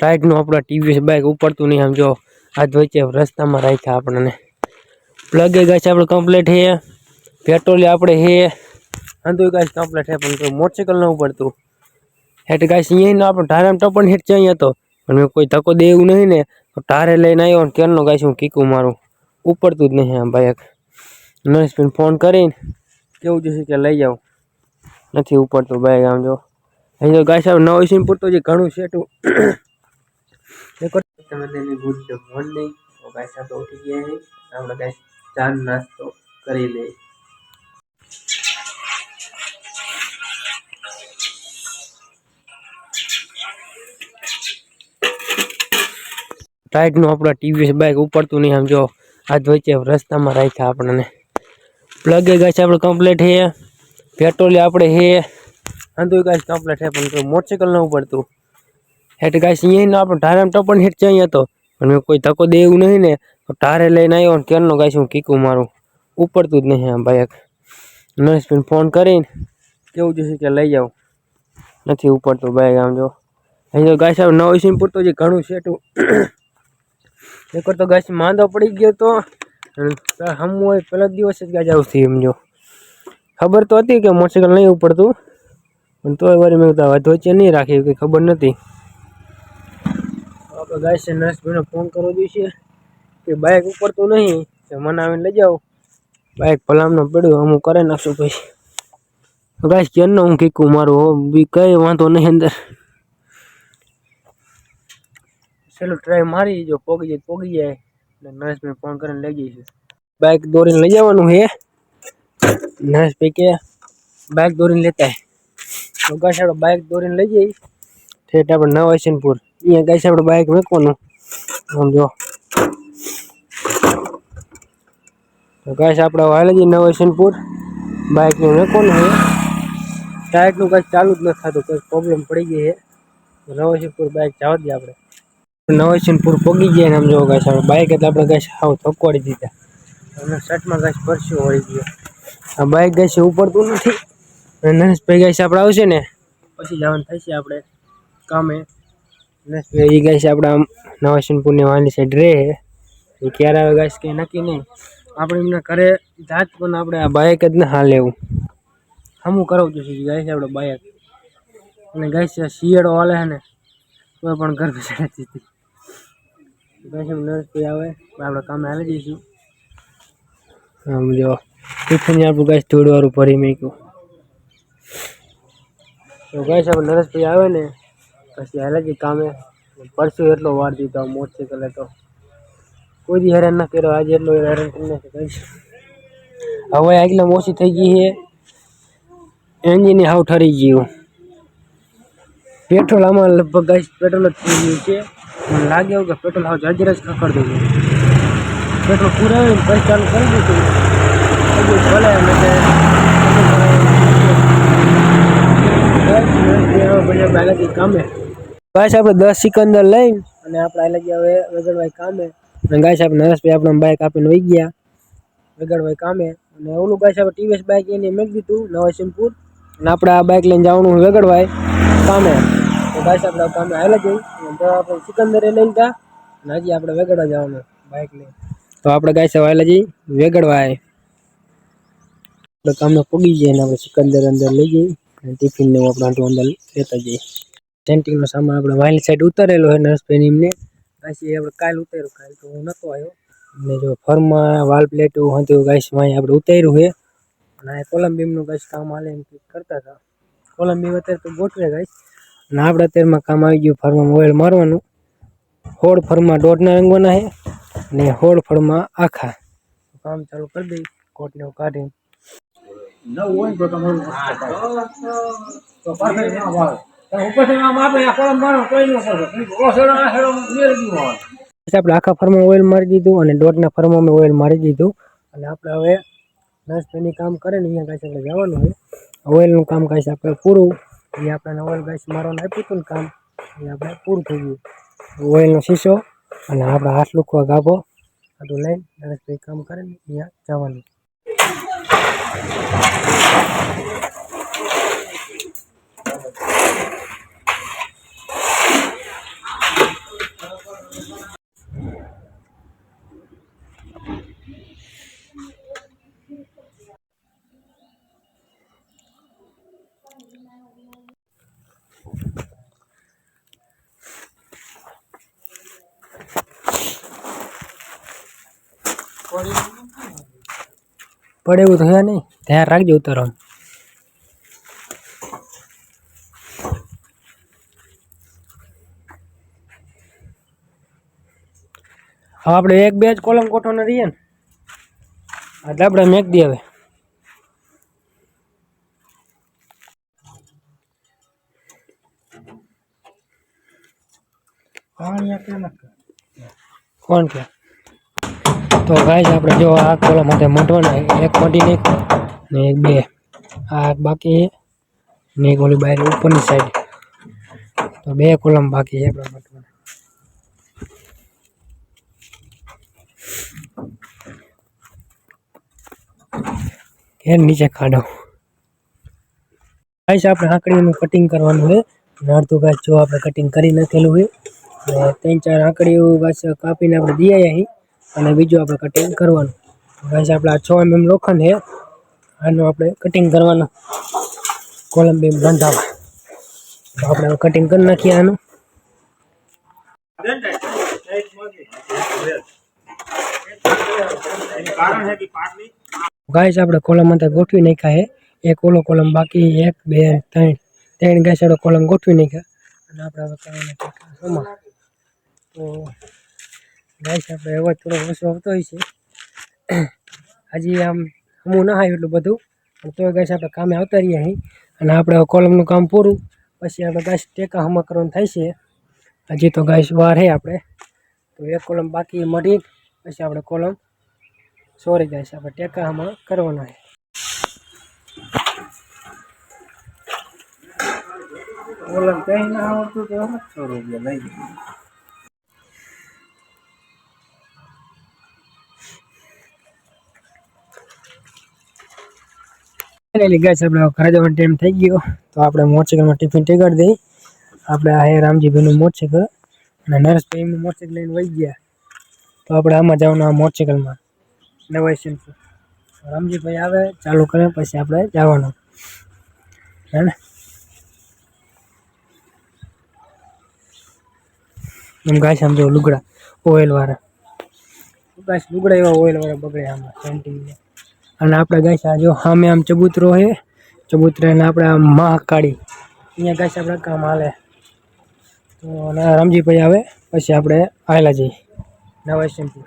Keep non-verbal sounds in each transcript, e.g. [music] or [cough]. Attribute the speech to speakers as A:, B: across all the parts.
A: ટ્રાઈક નો આપડા TV back ઉપરતું નહી હમ જો આ દોઈચે રસ્તા માં રાખ્યા આપણને પ્લગ હે ગાઈસ આપડો કમ્પ્લીટ હે પેટ્રોલી આપડે હે આંદોય ગાઈસ કમ્પ્લીટ હે પણ મોટરસાઈકલ ન ઉપરતું હેટ ગાઈસ યહી નો આપડો ડાયરેમ ટોપન હેટ છે અહીંયા તો મને કોઈ ધક્કો દેયું નહી ને તો ઢારે લઈને આવ્યો ને કેનો ગાઈસ હું કિકુ મારું ઉપરતું જ નહી આ બાય એક નો સ્પેન ફોન કરે કેવું જો છે કે લઈ જાવ નથી ઉપરતું બાય હમ જો હી જો ગાઈસ હવે નોઈસ ન ઉપરતો જે ઘણો સેટું देखो गुड मॉर्निंग और गाइस आप उठ गए हैं हम लोग गाइस चार नाश्तो कर ले રાઈટનું આપણા ટીવીએસ બાઇક ઉપડતું નહીં આમ જો આજ વચ્ચે રસ્તામાં રાખ્યા આપણને પ્લગે ગાય આપણે કમ્પ્લીટ છે પેટ્રોલ આપણે છે આંધુ ગાય કમ્પ્લીટ છે પણ મોટરસાઇકલ ન ઉપડતું હેઠ ગાઈસ અહીંયાનો આપણો ઢારામ ટપણ હેઠ જઈ હતો પણ મેં કોઈ ધક્કો દેવું નહીં ને તો ટારે લઈને આવ્યો અને કેરનો ગાઈસ હું કીકું મારું ઉપડતું જ નહીં આમ બાઈક નરેશભાઈ ફોન કરીને કેવું જોશે કે લઈ જાઉં નથી ઉપડતું બાઈક આમ જો અહીં તો ગાઈસ આપણે નવ ઇસી પૂરતો જે ઘણું સેટું એક તો ગાઈસ માંદો પડી ગયો તો હમવું હોય પહેલો દિવસ જ ગાઈસ આવું થયું એમ જો ખબર તો હતી કે મોટરસાઇકલ નહીં ઉપડતું પણ તોય વારી મેં વધો છે નહીં રાખી કંઈ ખબર નથી તો गाइस નેશભાઈનો ફોન કરો દીસે કે બાઇક ઉપર તો નહીં કે મનાવીને લઈ જાવ બાઇક ભલામનો પડ્યું હું કરે ના શકું ભાઈ તો गाइस કેનો હું કીકું મારું ઓ બી કઈ વાં તો નહીં અંદર સેલો ટ્રાય મારી જો પોગી જાય પોગી જાય ને નેશભાઈ ફોન કરીને લાગી છે બાઇક દોરીને લઈ જવાનું હે નેશ ભાઈ કે બાઇક દોરીને લેતાય તો ગાશો બાઇક દોરીને લઈ જાય થેટા પણ ન હોય છે ને પૂરો ये गाइस अपन बाइक में कोनो हम जो तो गाइस अपन वाले जी नवसिनपुर बाइक में कोनो है टायर नु तो का चालू न था तो कोई प्रॉब्लम पड़ी गई है तो नवसिनपुर बाइक जाव दी अपन नवसिनपुर पोगी गए हम जो गाइस अपन बाइक है तो अपन गाइस हाउ थकोड़ी दी था हमने सेट में गाइस परसे हो गई हां बाइक गाइस ऊपर तो नहीं थी नहीं गाइस अपन आवसे ने પછી જવાનું થશે આપણે કામે એ ગાઈસ આપણે આમ નવાશનપુરની વાલી સાઈડ રહે એ ક્યારે આવે ગાઈસ કંઈ નક્કી નહીં આપણે એમના ઘરે જાત પણ આપણે આ બાઇક જ ને હા લેવું હમું કરાવું ગાય છે આપણે બાઇક અને ગાય ગાઈસ શિયાળો હાલે છે ને કોઈ પણ ઘર બેસાડી દીધી ગાઈસ એમ નર્સરી આવે આપણે કામે હાલી જઈશું આમ જો ટિફિન આપણું ગાઈસ ધૂળવાળું ભરી મૂક્યું તો ગાઈસ આપણે નરેશભાઈ આવે ને પછી હાલાકી કામે પરસું એટલો વાર દીધો મોટરસાઇકલ હતો કોઈ દી હેરાન ના કર્યો આજે એટલો હેરાન કરી નાખે કહીશ હવે આગલા ઓછી થઈ ગઈ છે એન્જિન હાવ ઠરી ગયું પેટ્રોલ આમાં લગભગ ગાઈશ પેટ્રોલ જ થઈ ગયું છે મને લાગે એવું કે પેટ્રોલ હાવ જર્જર જ ખખડ દઉં પેટ્રોલ પૂરાવીને પછી ચાલુ કરી દીધું હજુ ભલે એટલે કામે ભાઈ સાહેબ 10 સેકન્ડર લઈ અને આપણે આલેજી હવે વગડવાઈ કામે અને ગાઈ સાહેબ નરસપે આપણો બાઈક આપી નઈ ગયા વગડવાઈ કામે અને ઓલું ગાઈ સાહેબ ટીવીએસ બાઈક એને મેક દીધું નવા シン પુર અને આપડે આ બાઈક લઈને જવાનું વગડવાઈ કામે તો ભાઈ સાહેબ નો કામે આલેજી અને આપણે સિકંદર લઈને કા અને આજે આપણે વગડવા જવાનું બાઈક લે તો આપણે ગાઈ સાહેબ આલેજી વગડવાઈ કામે પહોંચી જાય ને હવે સિકંદર અંદર લઈ જાય અને ટિફિન ને આપણા ટોન્ડલ લેતા જાય ટેન્ટિંગનો સામાન આપણે વાઇલ સાઈડ ઉતરેલો હોય નર્સભાઈ એમને પછી આપણે કાલ ઉતાર્યું કાલ તો હું નહોતો આવ્યો અને જો ફર્મમાં વાલ પ્લેટ એવું હતું ગાઈશ વાંહી આપણે ઉતાર્યું છે અને આ કોલમ્બીમનું ગાઈશ કામ હાલે એમ કરતા હતા કોલમ્બીમ અત્યારે તો ગોઠવે ગાઈશ અને આપણે અત્યારમાં કામ આવી ગયું ફર્મમાં ઓઇલ મારવાનું હોળ ફળમાં દોઢના રંગોના છે અને હોળ ફળમાં આખા કામ ચાલુ કરી દઈ કોટને કાઢીને
B: નવ હોય તો તમારું
A: આપણે આખા ફાર્મમાં ઓઇલ મારી દીધું અને દોઢના મેં ઓઇલ મારી દીધું અને આપણે હવે દસ કામ કરે ને અહીંયા કાંઈ આપણે જવાનું હોય ઓઇલનું કામ કાંઈ આપણે પૂરું એ આપણે ઓઇલ ગાઈસ મારવાનું આપ્યું હતું ને કામ એ આપણે પૂરું થઈ ગયું ઓઇલનો શીશો અને આપણે હાથ લૂકવા ગાભો બધું લઈને દસ કામ કરે ને અહીંયા જવાનું પડે એવું થયા નહીં ધ્યાન રાખજો ઉતારવાનું હવે આપણે એક બે જ કોલમ કોઠોને રહીએ ને એટલે આપણે મેક દઈએ હવે કોણ ક્યાં तो गाइस आप जो आग कोला मते मटवा ने एक पडी ने ने एक बे आग बाकी ने गोली बाहर ऊपर की साइड तो बे कोलम बाकी है आप मटवा ने के नीचे खाडो गाइस आप आकड़ी में कटिंग करवानो है नारतो गाइस जो आप कटिंग करी नखेलो है तीन चार आकड़ी गाइस कापी ने आप दिया है અને બીજું આપણે કટિંગ કરવાનું ગાઈસ આપડે 6 mm લોખણ હે આનું આપણે કટિંગ કરવાનું કોલમ બેમ બંધાવ આપણે કટિંગ કરી નાખ્યું આનું ગાઈસ આપડે કોલમં તો ગોઠવી નાખ્યા હે એક કોલો કોલમ બાકી 1 2 3 3 ગેશડો કોલમ ગોઠવી નાખ્યા અને આપણે આગળનું કામ તો ગાઈસ સાહેબ એવો થોડો ઓછો આવતો હોય છે હજી આમ હમું ના આવ્યું એટલું બધું પણ તોય ગાય આપણે કામે આવતા રહીએ અહીં અને આપણે કોલમનું કામ પૂરું પછી આપણે ગાઈસ ટેકા હમા કરવાનું થાય છે હજી તો ગાય વાર હે આપણે તો એક કોલમ બાકી મળી પછી આપણે કોલમ સોરી ગાય આપણે ટેકા હમા કરવાના છે
B: કોલમ કઈ ના આવડતું તો છોડો લઈ
A: લે ગાઈસ આપણો કરાજોન ટાઈમ થઈ ગયો તો આપણે મોટરસાઈકલ માં ટિફિન ટેગડ દે આપણે આ હે રામજીભાઈ નું મોટરસાઈકલ અને નર્સ પે માં મોટરસાઈકલ લઈને વઈ ગયા તો આપણે આમાં જવાનું મોટરસાઈકલ માં નવઈ સંસ રામજીભાઈ આવે ચાલુ કરે પછી આપણે જવાનું હે ને નમ ગાઈસ આંદો લુગડા ઓઈલ વાળા ગાઈસ લુગડા એવા ઓઈલ વાળા બગડે આમાં ટંટી અને આપણે ગાઈસ આ જો સામે આમ ચબૂતરો છે ચબૂતરે આપણે આમ મહાકાળી અહીંયા ગાઈસ આપણે કામ હાલે તો રામજી ભાઈ આવે પછી આપણે આવેલા જઈએ નવા સિમ્પુર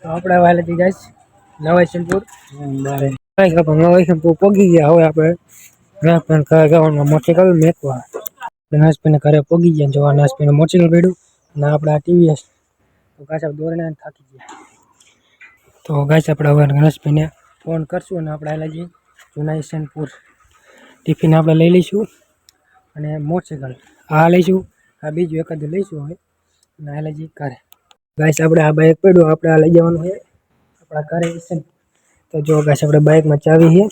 A: તો આપણે વાલે થી ગાઈસ નવાઈશનપુર નવાઈશનપુર પોગી ગયા હવે આપણે નાસ્પેન ઘરે જવાનું મોટરસાઇકલ મેકવા નાસ્પેન ઘરે પોગી ગયા જોવા નાસ્પેન મોટરસાઇકલ પડ્યું ના આપણા ટીવીએસ તો ગાય સાહેબ દોરને થાકી ગયા તો ગાય આપણે હવે ગણેશભાઈને ફોન કરશું અને આપણે આવેલા જૂના ઈસનપુર ટિફિન આપણે લઈ લઈશું અને મોટરસાઇકલ આ લઈશું આ બીજું એક જ લઈશું હવે અને આવેલા કરે ઘરે ગાય આપણે આ બાઇક પડ્યું આપણે આ લઈ જવાનું હોય આપણા ઘરે ઈસનપુર તો જો ગાય આપણે બાઇકમાં ચાવી છે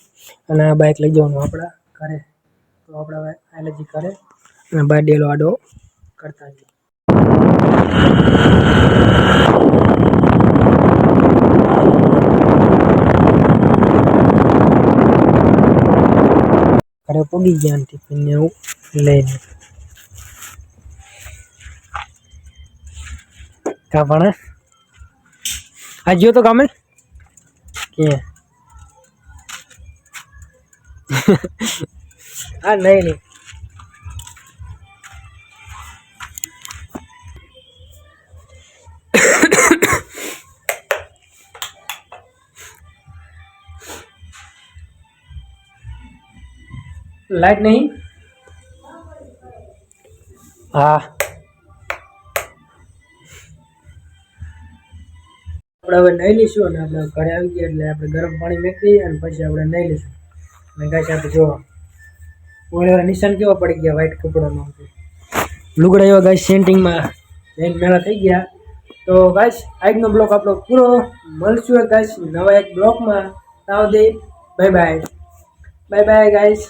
A: અને આ બાઇક લઈ જવાનું આપણા ઘરે તો આપણે એલર્જી કરે અને બાય ડેલો આડો કરતા જઈએ Kada po giganti pinyo lain. Kapan na? Eh? Ajo to kami? Okay. [laughs] ah, nahi nahi. Light નહીં હા આપણે હવે નહીં લઈશું અને આપણે ઘરે આવી ગયા એટલે આપણે ગરમ પાણી મેકી અને પછી આપણે નહીં લઈશું અને ગાય આપણે જોવા ઓળેવા નિશાન કેવા પડી ગયા વ્હાઈટ કપડામાં લુગડા એવા ગાય સેન્ટિંગમાં જઈને મેળા થઈ ગયા તો ગાઈશ આજનો બ્લોક આપણો પૂરો મળશું ગાઈશ નવા એક બ્લોકમાં તાવ દે બાય બાય બાય બાય ગાઈશ